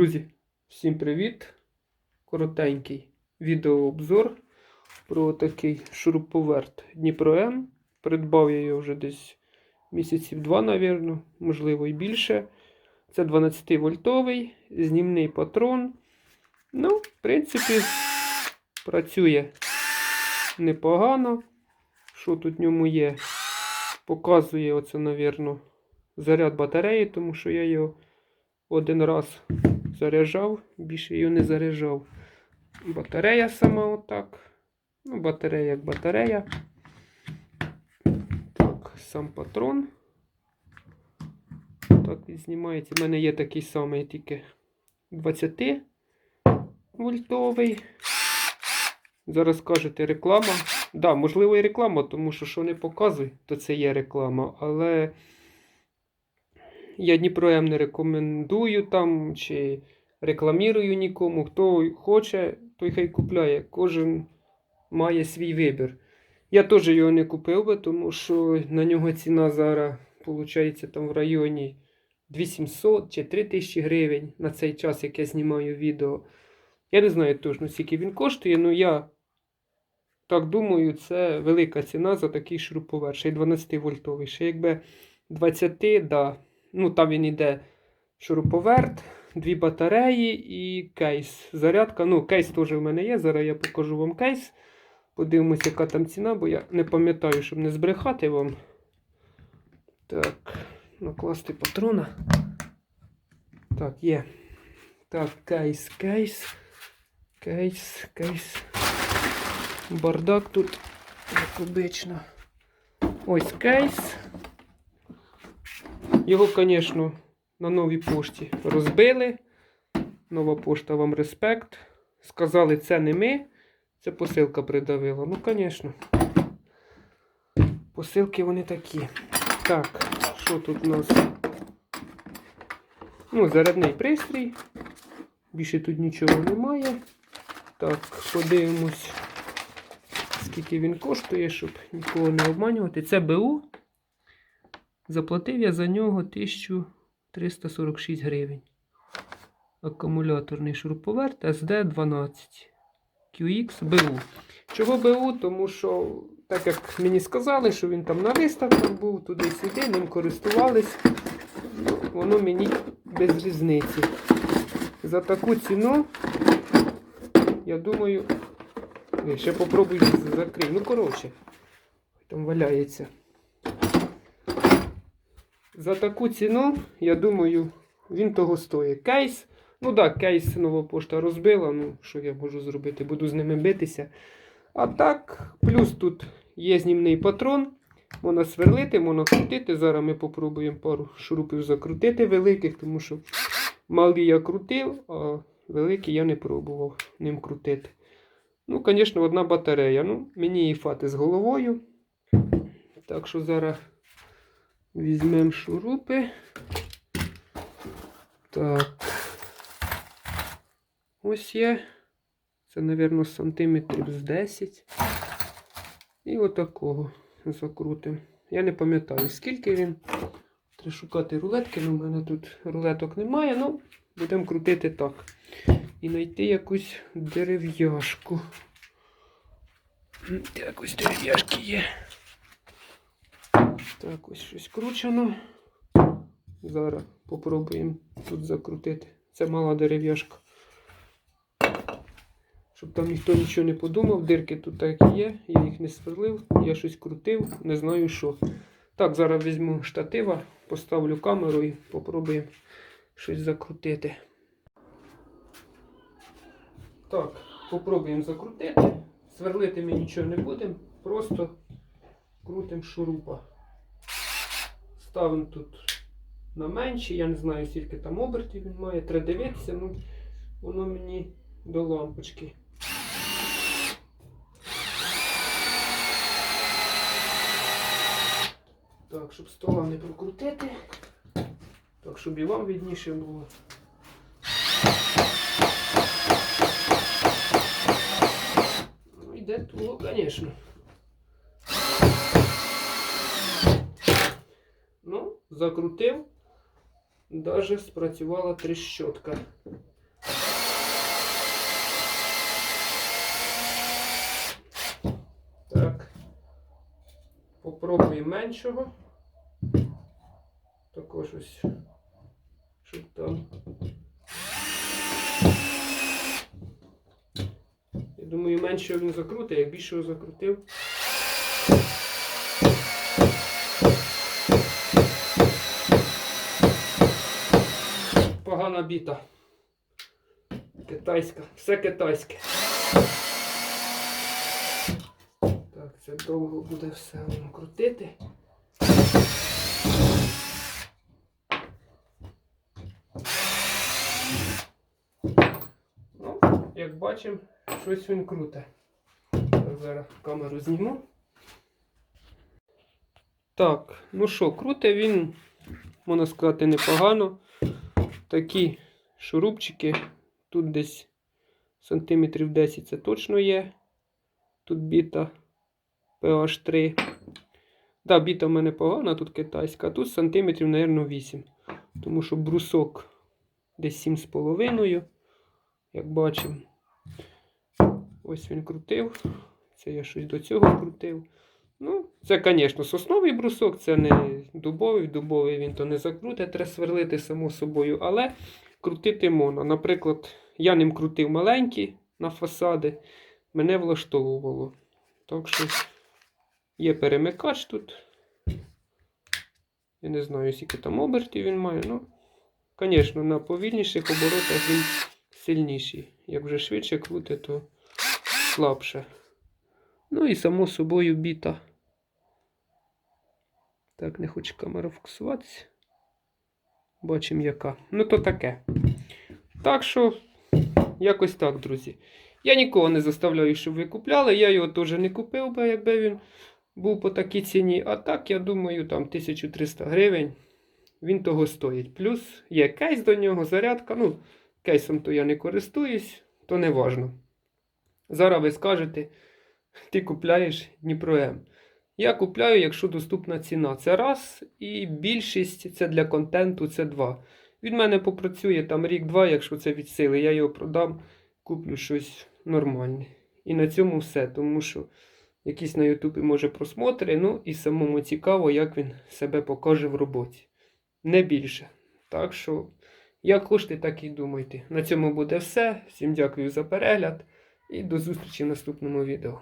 Друзі, всім привіт! Коротенький відеообзор про такий шуруповерт Дніпро М. Придбав я його вже десь місяців два, навірно, можливо, і більше. Це 12 вольтовий, знімний патрон. Ну, в принципі, працює непогано. Що тут в ньому є? Показує оце, навірно, заряд батареї, тому що я його один раз заряджав, більше його не заряджав. Батарея сама отак. Ну, батарея як батарея. Так, сам патрон. Так він знімається. У мене є такий самий, тільки 20 вольтовий. Зараз кажете реклама. Так, да, можливо, і реклама, тому що що не показує, то це є реклама. Але я Дніпро не рекомендую там чи рекламірую нікому. Хто хоче, той хай купляє. Кожен має свій вибір. Я теж його не купив би, тому що на нього ціна зараз виходить там в районі 2700 чи 3000 гривень на цей час, як я знімаю відео. Я не знаю точно, скільки він коштує, але я так думаю, це велика ціна за такий шуруповерт. Ще й 12 вольтовий. Ще якби 20, да. Ну, там він іде шуруповерт, дві батареї і кейс. Зарядка. Ну, кейс теж в мене є. Зараз я покажу вам кейс. Подивимося, яка там ціна, бо я не пам'ятаю, щоб не збрехати вам. Так, накласти патрона. Так, є. Так, кейс, кейс. Кейс, кейс. Бардак тут, як обично. Ось кейс. Його, звісно, на новій пошті розбили. Нова пошта вам респект. Сказали, це не ми. Це посилка придавила. Ну, звісно. Посилки вони такі. Так, що тут у нас? Ну, зарядний пристрій. Більше тут нічого немає. Так, подивимось, скільки він коштує, щоб нікого не обманювати. Це БУ. Заплатив я за нього 1346 гривень. Акумуляторний шуруповерт SD12 QX BU. Чого БУ? Тому що, так як мені сказали, що він там на виставках був, туди-сюди, ним користувались, воно мені без різниці. За таку ціну, я думаю, Ні, ще попробую закрити. Ну, коротше, там валяється. За таку ціну, я думаю, він того стоїть. Кейс. Ну так, да, кейс нова пошта розбила. Ну, що я можу зробити? Буду з ними битися. А так, плюс тут є знімний патрон. Можна сверлити, можна крутити. Зараз ми попробуємо пару шурупів закрутити великих, тому що малий я крутив, а великий я не пробував ним крутити. Ну, звісно, одна батарея. Ну, Мені її фати з головою. Так що зараз. Візьмемо шурупи. Так. Ось є. Це, мабуть, сантиметрів з 10. І отакого закрутимо. Я не пам'ятаю, скільки він. Треба шукати рулетки, але в мене тут рулеток немає, ну, будемо крутити так. І знайти якусь дерев'яшку. Якось дерев'яшки є. Так, ось щось кручено. Зараз попробуємо тут закрутити. Це мала дерев'яшка. Щоб там ніхто нічого не подумав, дирки тут так і є, я їх не сверлив, я щось крутив, не знаю що. Так, зараз візьму штатива, поставлю камеру і попробуємо щось закрутити. Так, попробуємо закрутити. Сверлити ми нічого не будемо, просто крутимо шурупа. Ставимо тут на менші, я не знаю, скільки там обертів він має, треба дивитися, ну воно мені до лампочки. Так, щоб стола не прокрутити, так, щоб і вам відніше було. Ну, йде того, звісно. Закрутив. Даже спрацювала тріщотка. Так. Попробуємо меншого. Також ось. Щоб там. Я думаю, меншого він закрутить, як більшого закрутив. Погана. Китайська. Все китайське. Так, це довго буде все воно крутити. Ну, як бачимо, щось він круте. Зараз камеру зніму. Так, ну що, круте він, можна сказати, непогано. Такі шурупчики. Тут десь сантиметрів 10 це точно є. Тут біта PH3. Да, біта в мене погана, тут китайська, а тут сантиметрів, мабуть, 8. Тому що брусок десь 7,5, як бачимо. Ось він крутив. Це я щось до цього крутив. Ну, це, звісно, сосновий брусок, це не дубовий, дубовий він то не закрутить, треба сверлити само собою, але крутити можна. Наприклад, я ним крутив маленькі на фасади, мене влаштовувало. Так що є перемикач тут. Я не знаю, скільки там обертів він має. Ну, звісно, на повільніших оборотах він сильніший. Як вже швидше крутить, то слабше. Ну і само собою біта. Так, не хоче камера фокусуватися. Бачимо, яка. Ну, то таке. Так що, якось так, друзі. Я нікого не заставляю, щоб ви купляли. Я його теж не купив би, якби він був по такій ціні. А так, я думаю, там 1300 гривень. Він того стоїть. Плюс є кейс до нього, зарядка. Ну, кейсом то я не користуюсь, то не важно. Зараз ви скажете, ти купляєш Дніпро М. Я купляю, якщо доступна ціна. Це раз, і більшість це для контенту, це два. Від мене попрацює там рік-два, якщо це від сили, я його продам, куплю щось нормальне. І на цьому все, тому що якісь на Ютубі може просмотри, ну і самому цікаво, як він себе покаже в роботі. Не більше. Так що, як хочете, так і думайте. На цьому буде все. Всім дякую за перегляд і до зустрічі в наступному відео.